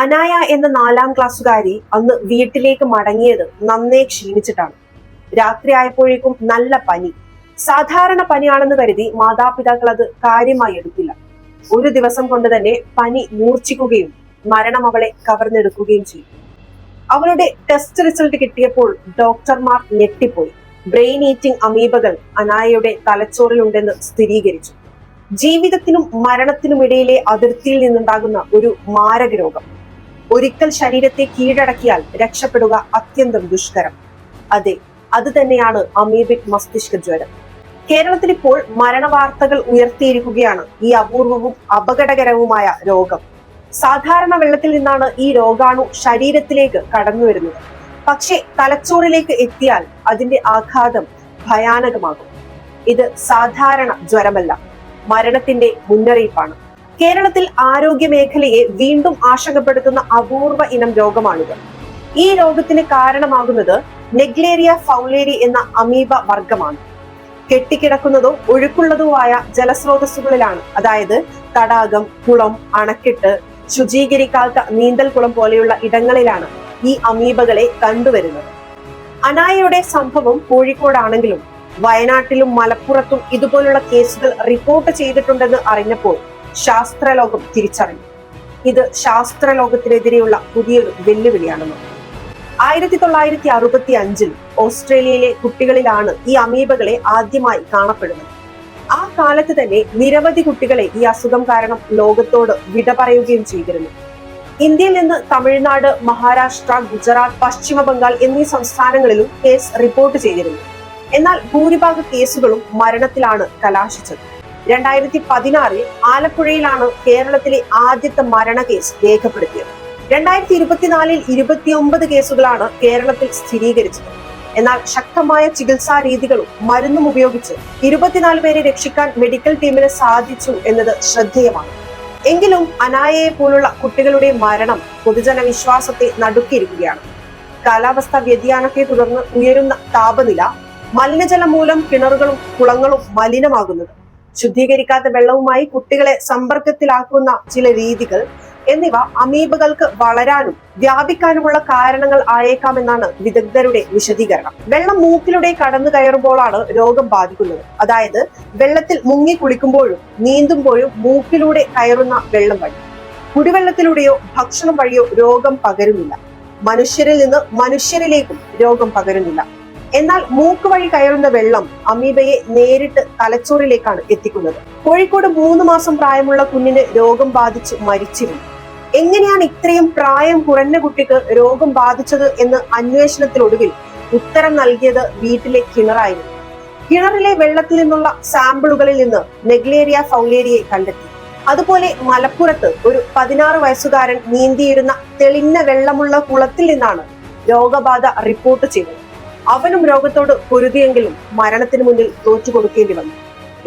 അനായ എന്ന നാലാം ക്ലാസ്സുകാരി അന്ന് വീട്ടിലേക്ക് മടങ്ങിയത് നന്നേ ക്ഷീണിച്ചിട്ടാണ്. രാത്രി ആയപ്പോഴേക്കും നല്ല പനി. സാധാരണ പനിയാണെന്ന് കരുതി മാതാപിതാക്കൾ അത് കാര്യമായി എടുത്തില്ല. ഒരു ദിവസം കൊണ്ട് തന്നെ പനി മൂർച്ഛിക്കുകയും മരണം അവളെ കവർന്നെടുക്കുകയും ചെയ്തു. അവളുടെ ടെസ്റ്റ് റിസൾട്ട് കിട്ടിയപ്പോൾ ഡോക്ടർമാർ ഞെട്ടിപ്പോയി. ബ്രെയിൻ ഈറ്റിംഗ് അമീബകൾ അനായയുടെ തലച്ചോറിലുണ്ടെന്ന് സ്ഥിരീകരിച്ചു. ജീവിതത്തിനും മരണത്തിനുമിടയിലെ അതിർത്തിയിൽ നിന്നുണ്ടാകുന്ന ഒരു മാരക രോഗം ഒരിക്കൽ ശരീരത്തെ കീഴടക്കിയാൽ രക്ഷപ്പെടുക അത്യന്തം ദുഷ്കരം. അതെ അത് തന്നെയാണ് അമീബിക് മസ്തിഷ്ക ജ്വരം. കേരളത്തിൽ ഇപ്പോൾ മരണവാർത്തകൾ ഉയർത്തിയിരിക്കുകയാണ് ഈ അപൂർവവും അപകടകരവുമായ രോഗം. സാധാരണ വെള്ളത്തിൽ നിന്നാണ് ഈ രോഗാണു ശരീരത്തിലേക്ക് കടന്നു വരുന്നത്. പക്ഷേ തലച്ചോറിലേക്ക് എത്തിയാൽ അതിന്റെ ആഘാതം ഭയാനകമാകും. ഇത് സാധാരണ ജ്വരമല്ല മരണത്തിന്റെ മുന്നറിയിപ്പാണ്. കേരളത്തിൽ ആരോഗ്യ മേഖലയെ വീണ്ടും ആശങ്കപ്പെടുത്തുന്ന അപൂർവ ഇനം രോഗമാണിത്. ഈ രോഗത്തിന് കാരണമാകുന്നത് നെഗ്ലേരിയ ഫൗലേരി എന്ന അമീബ വർഗമാണ്. കെട്ടിക്കിടക്കുന്നതോ ഒഴുക്കുള്ളതോ ആയ ജലസ്രോതസ്സുകളിലാണ്. അതായത് തടാകം കുളം അണക്കെട്ട് ശുചീകരിക്കാത്ത നീന്തൽ കുളം പോലെയുള്ള ഇടങ്ങളിലാണ് ഈ അമീബകളെ കണ്ടുവരുന്നത്. അനായയുടെ സംഭവം കോഴിക്കോടാണെങ്കിലും വയനാട്ടിലും മലപ്പുറത്തും ഇതുപോലുള്ള കേസുകൾ റിപ്പോർട്ട് ചെയ്തിട്ടുണ്ടെന്ന് അറിഞ്ഞപ്പോൾ ശാസ്ത്രലോകം തിരിച്ചറിഞ്ഞു. ഇത് ശാസ്ത്രലോകത്തിനെതിരെയുള്ള പുതിയൊരു വെല്ലുവിളിയാണെന്ന്. ആയിരത്തി തൊള്ളായിരത്തി അറുപത്തി അഞ്ചിൽ ഓസ്ട്രേലിയയിലെ കുട്ടികളിലാണ് ഈ അമീബകളെ ആദ്യമായി കാണപ്പെടുന്നത്. ആ കാലത്ത് തന്നെ നിരവധി കുട്ടികളെ ഈ അസുഖം കാരണം ലോകത്തോട് വിട പറയുകയും ചെയ്തിരുന്നു. ഇന്ത്യയിൽ നിന്ന് തമിഴ്നാട് മഹാരാഷ്ട്ര ഗുജറാത്ത് പശ്ചിമ ബംഗാൾ എന്നീ സംസ്ഥാനങ്ങളിലും കേസ് റിപ്പോർട്ട് ചെയ്തിരുന്നു. എന്നാൽ ഭൂരിഭാഗം കേസുകളും മരണത്തിലാണ് കലാശിച്ചത്. രണ്ടായിരത്തി പതിനാറിൽ ആലപ്പുഴയിലാണ് കേരളത്തിലെ ആദ്യത്തെ മരണ കേസ് രേഖപ്പെടുത്തിയത്. രണ്ടായിരത്തി ഇരുപത്തിനാലിൽ ഇരുപത്തിയൊമ്പത് കേസുകളാണ് കേരളത്തിൽ സ്ഥിരീകരിച്ചത്. എന്നാൽ ശക്തമായ ചികിത്സാ രീതികളും മരുന്നും ഉപയോഗിച്ച് ഇരുപത്തിനാല് പേരെ രക്ഷിക്കാൻ മെഡിക്കൽ ടീമിന് സാധിച്ചു എന്നത് ശ്രദ്ധേയമാണ്. എങ്കിലും അനായയെ പോലുള്ള കുട്ടികളുടെ മരണം പൊതുജന വിശ്വാസത്തെ നടുക്കിയിരിക്കുകയാണ്. കാലാവസ്ഥ വ്യതിയാനത്തെ തുടർന്ന് ഉയരുന്ന താപനില മലിനജലം മൂലം കിണറുകളും കുളങ്ങളും മലിനമാകുന്നത് ശുദ്ധീകരിക്കാത്ത വെള്ളവുമായി കുട്ടികളെ സമ്പർക്കത്തിലാക്കുന്ന ചില രീതികൾ എന്നിവ അമീബകൾക്ക് വളരാനും വ്യാപിക്കാനുമുള്ള കാരണങ്ങൾ ആയേക്കാമെന്നാണ് വിദഗ്ധരുടെ വിശദീകരണം. വെള്ളം മൂക്കിലൂടെ കടന്നു കയറുമ്പോഴാണ് രോഗം ബാധിക്കുന്നത്. അതായത് വെള്ളത്തിൽ മുങ്ങി കുളിക്കുമ്പോഴും നീന്തുമ്പോഴും മൂക്കിലൂടെ കയറുന്ന വെള്ളം വഴി. കുടിവെള്ളത്തിലൂടെയോ ഭക്ഷണം വഴിയോ രോഗം പകരുന്നില്ല. മനുഷ്യരിൽ നിന്ന് മനുഷ്യരിലേക്കും രോഗം പകരുന്നില്ല. എന്നാൽ മൂക്ക് വഴി കയറുന്ന വെള്ളം അമീബയെ നേരിട്ട് തലച്ചോറിലേക്കാണ് എത്തിക്കുന്നത്. കോഴിക്കോട് മൂന്ന് മാസം പ്രായമുള്ള കുഞ്ഞിന് രോഗം ബാധിച്ച് മരിച്ചിരുന്നു. എങ്ങനെയാണ് ഇത്രയും പ്രായം കുറഞ്ഞ കുട്ടിക്ക് രോഗം ബാധിച്ചത് എന്ന് അന്വേഷണത്തിനൊടുവിൽ ഉത്തരം നൽകിയത് വീട്ടിലെ കിണറായിരുന്നു. കിണറിലെ വെള്ളത്തിൽ നിന്നുള്ള സാമ്പിളുകളിൽ നിന്ന് നെഗ്ലേരിയ ഫൗലേരിയെ കണ്ടെത്തി. അതുപോലെ മലപ്പുറത്ത് ഒരു പതിനാറ് വയസ്സുകാരൻ നീന്തിയിരുന്ന തെളിഞ്ഞ വെള്ളമുള്ള കുളത്തിൽ നിന്നാണ് രോഗബാധ റിപ്പോർട്ട് ചെയ്തത്. അവനും രോഗത്തോട് പൊരുതിയെങ്കിലും മരണത്തിന് മുന്നിൽ തോറ്റു കൊടുക്കേണ്ടി വന്നു.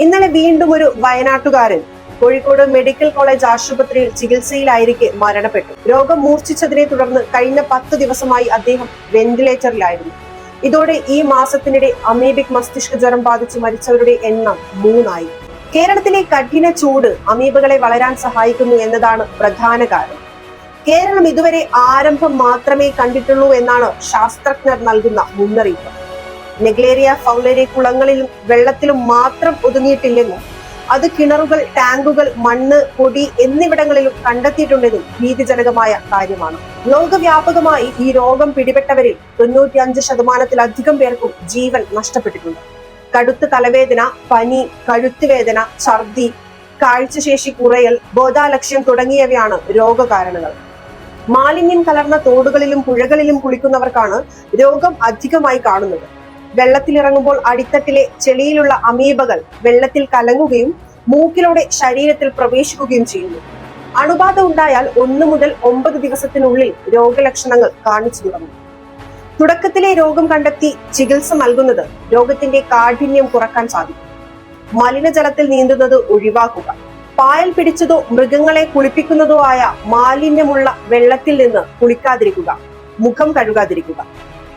ഇന്നലെ വീണ്ടും ഒരു വയനാട്ടുകാരൻ കോഴിക്കോട് മെഡിക്കൽ കോളേജ് ആശുപത്രിയിൽ ചികിത്സയിലായിരിക്കെ മരണപ്പെട്ടു. രോഗം മൂർച്ഛിച്ചതിനെ തുടർന്ന് കഴിഞ്ഞ പത്ത് ദിവസമായി അദ്ദേഹം വെന്റിലേറ്ററിലായിരുന്നു. ഇതോടെ ഈ മാസത്തിനിടെ അമീബിക് മസ്തിഷ്ക ജ്വരം ബാധിച്ച് മരിച്ചവരുടെ എണ്ണം മൂന്നായി. കേരളത്തിലെ കഠിന ചൂട് അമീബകളെ വളരാൻ സഹായിക്കുന്നു എന്നതാണ് പ്രധാന കാരണം. കേരളം ഇതുവരെ ആരംഭം മാത്രമേ കണ്ടിട്ടുള്ളൂ എന്നാണ് ശാസ്ത്രജ്ഞർ നൽകുന്ന മുന്നറിയിപ്പ്. നെഗ്ലേറിയ ഫൗലേരിയ കുളങ്ങളിലും വെള്ളത്തിലും മാത്രം ഒതുങ്ങിയിട്ടില്ലെന്നും അത് കിണറുകൾ ടാങ്കുകൾ മണ്ണ് പൊടി എന്നിവിടങ്ങളിലും കണ്ടെത്തിയിട്ടുണ്ടെന്നും ഭീതിജനകമായ കാര്യമാണ്. ലോകവ്യാപകമായി ഈ രോഗം പിടിപെട്ടവരിൽ തൊണ്ണൂറ്റിയഞ്ച് ശതമാനത്തിലധികം പേർക്കും ജീവൻ നഷ്ടപ്പെട്ടിട്ടുണ്ട്. കടുത്ത തലവേദന പനി കഴുത്തുവേദന ഛർദി കാഴ്ചശേഷി കുറയൽ ബോധാലക്ഷ്യം തുടങ്ങിയവയാണ് രോഗകാരണങ്ങൾ. മാലിന്യം കലർന്ന തോടുകളിലും പുഴകളിലും കുളിക്കുന്നവർക്കാണ് രോഗം അധികമായി കാണുന്നത്. വെള്ളത്തിലിറങ്ങുമ്പോൾ അടിത്തട്ടിലെ ചെളിയിലുള്ള അമീബകൾ വെള്ളത്തിൽ കലങ്ങുകയും മൂക്കിലൂടെ ശരീരത്തിൽ പ്രവേശിക്കുകയും ചെയ്യുന്നു. അണുബാധ ഉണ്ടായാൽ ഒന്ന് മുതൽ ഒമ്പത് ദിവസത്തിനുള്ളിൽ രോഗലക്ഷണങ്ങൾ കാണിച്ചു തുടങ്ങും. തുടക്കത്തിലെ രോഗം കണ്ടെത്തി ചികിത്സ നൽകുന്നത് രോഗത്തിന്റെ കാഠിന്യം കുറയ്ക്കാൻ സാധിക്കും. മലിനജലത്തിൽ നീന്തുന്നത് ഒഴിവാക്കുക. പായൽ പിടിച്ചതോ മൃഗങ്ങളെ കുളിപ്പിക്കുന്നതോ ആയ മാലിന്യമുള്ള വെള്ളത്തിൽ നിന്ന് കുളിക്കാതിരിക്കുക മുഖം കഴുകാതിരിക്കുക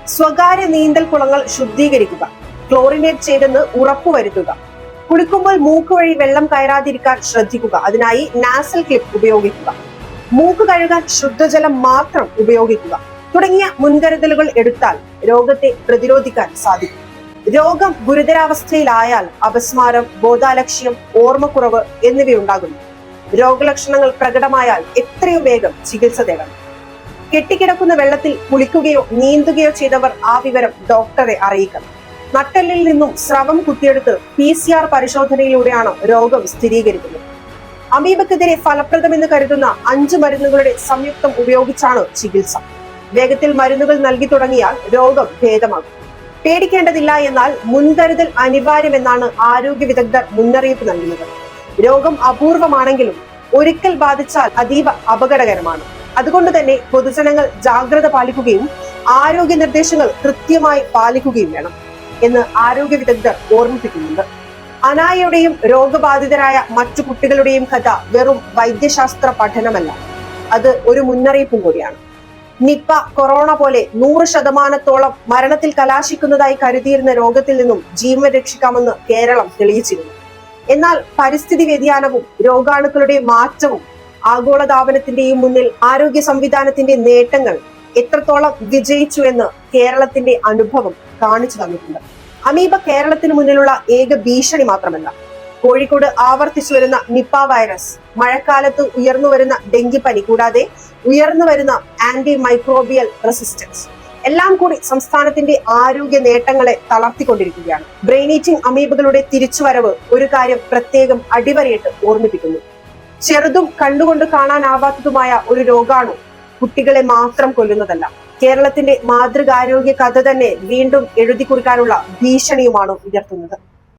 സ്വകാര്യ നീന്തൽ കുളങ്ങൾ ശുദ്ധീകരിക്കുക ക്ലോറിനേറ്റ് ചെയ്തെന്ന് ഉറപ്പുവരുത്തുക. കുളിക്കുമ്പോൾ മൂക്ക് വഴി വെള്ളം കയറാതിരിക്കാൻ ശ്രദ്ധിക്കുക. അതിനായി നാസൽ ക്ലിപ്പ് ഉപയോഗിക്കുക. മൂക്ക് കഴുകാൻ ശുദ്ധജലം മാത്രം ഉപയോഗിക്കുക. തുടങ്ങിയ മുൻകരുതലുകൾ എടുത്താൽ രോഗത്തെ പ്രതിരോധിക്കാൻ സാധിക്കും. രോഗം ഗുരുതരാവസ്ഥയിലായാൽ അപസ്മാരം ബോധാലക്ഷ്യം ഓർമ്മക്കുറവ് എന്നിവയുണ്ടാകുന്നു. രോഗലക്ഷണങ്ങൾ പ്രകടമായാൽ എത്രയും വേഗം ചികിത്സ തേടണം. കെട്ടിക്കിടക്കുന്ന വെള്ളത്തിൽ കുളിക്കുകയോ നീന്തുകയോ ചെയ്തവർ ആ വിവരം ഡോക്ടറെ അറിയിക്കണം. നട്ടെല്ലിൽ നിന്നും സ്രവം കുത്തിയെടുത്ത് പി സി ആർ പരിശോധനയിലൂടെയാണ് രോഗം സ്ഥിരീകരിക്കുന്നത്. അമീബക്കെതിരെ ഫലപ്രദമെന്ന് കരുതുന്ന അഞ്ച് മരുന്നുകളുടെ സംയുക്തം ഉപയോഗിച്ചാണ് ചികിത്സ. വേഗത്തിൽ മരുന്നുകൾ നൽകി തുടങ്ങിയാൽ രോഗം ഭേദമാകും. പേടിക്കേണ്ടതില്ല എന്നാൽ മുൻകരുതൽ അനിവാര്യമെന്നാണ് ആരോഗ്യ വിദഗ്ധർ മുന്നറിയിപ്പ് നൽകുന്നത്. രോഗം അപൂർവമാണെങ്കിലും ഒരിക്കൽ ബാധിച്ചാൽ അതീവ അപകടകരമാണ്. അതുകൊണ്ട് തന്നെ പൊതുജനങ്ങൾ ജാഗ്രത പാലിക്കുകയും ആരോഗ്യ നിർദ്ദേശങ്ങൾ കൃത്യമായി പാലിക്കുകയും വേണം എന്ന് ആരോഗ്യ വിദഗ്ധർ ഓർമ്മിപ്പിക്കുന്നുണ്ട്. അനായയുടെയും രോഗബാധിതരായ മറ്റു കുട്ടികളുടെയും കഥ വെറും വൈദ്യശാസ്ത്ര പഠനമല്ല. അത് ഒരു മുന്നറിയിപ്പും കൂടിയാണ്. നിപ്പ കൊറോണ പോലെ നൂറ് ശതമാനത്തോളം മരണത്തിൽ കലാശിക്കുന്നതായി കരുതിയിരുന്ന രോഗത്തിൽ നിന്നും ജീവൻ രക്ഷിക്കാമെന്ന് കേരളം തെളിയിച്ചിരുന്നു. എന്നാൽ പരിസ്ഥിതി വ്യതിയാനവും രോഗാണുക്കളുടെ മാറ്റവും ആഗോളതാപനത്തിന്റെയും മുന്നിൽ ആരോഗ്യ സംവിധാനത്തിന്റെ നേട്ടങ്ങൾ എത്രത്തോളം വിജയിച്ചു എന്ന് കേരളത്തിന്റെ അനുഭവം കാണിച്ചു തന്നിട്ടുണ്ട്. അമീബ കേരളത്തിന് മുന്നിലുള്ള ഏക ഭീഷണി മാത്രമല്ല കോഴിക്കോട് ആവർത്തിച്ചു വരുന്ന നിപ്പ വൈറസ്. മഴക്കാലത്ത് ഉയർന്നു വരുന്ന ഡെങ്കിപ്പനി കൂടാതെ ഉയർന്നു വരുന്ന ആന്റി മൈക്രോബിയൽ റെസിസ്റ്റൻസ്. എല്ലാം കൂടി സംസ്ഥാനത്തിന്റെ ആരോഗ്യ നേട്ടങ്ങളെ തളർത്തിക്കൊണ്ടിരിക്കുകയാണ്. ബ്രെയിൻ ഈറ്റിംഗ് അമീബുകളുടെ തിരിച്ചുവരവ് ഒരു കാര്യം പ്രത്യേകം അടിവരയിട്ട് ഓർമ്മിപ്പിക്കുന്നു. ചെറുതും കണ്ടുകൊണ്ട് കാണാനാവാത്തതുമായ ഒരു രോഗാണു കുട്ടികളെ മാത്രം കൊല്ലുന്നതല്ല. കേരളത്തിന്റെ മാതൃകാരോഗ്യ കഥ തന്നെ വീണ്ടും എഴുതി കുറിക്കാനുള്ള ഭീഷണിയുമാണ് ഉയർത്തുന്നത്.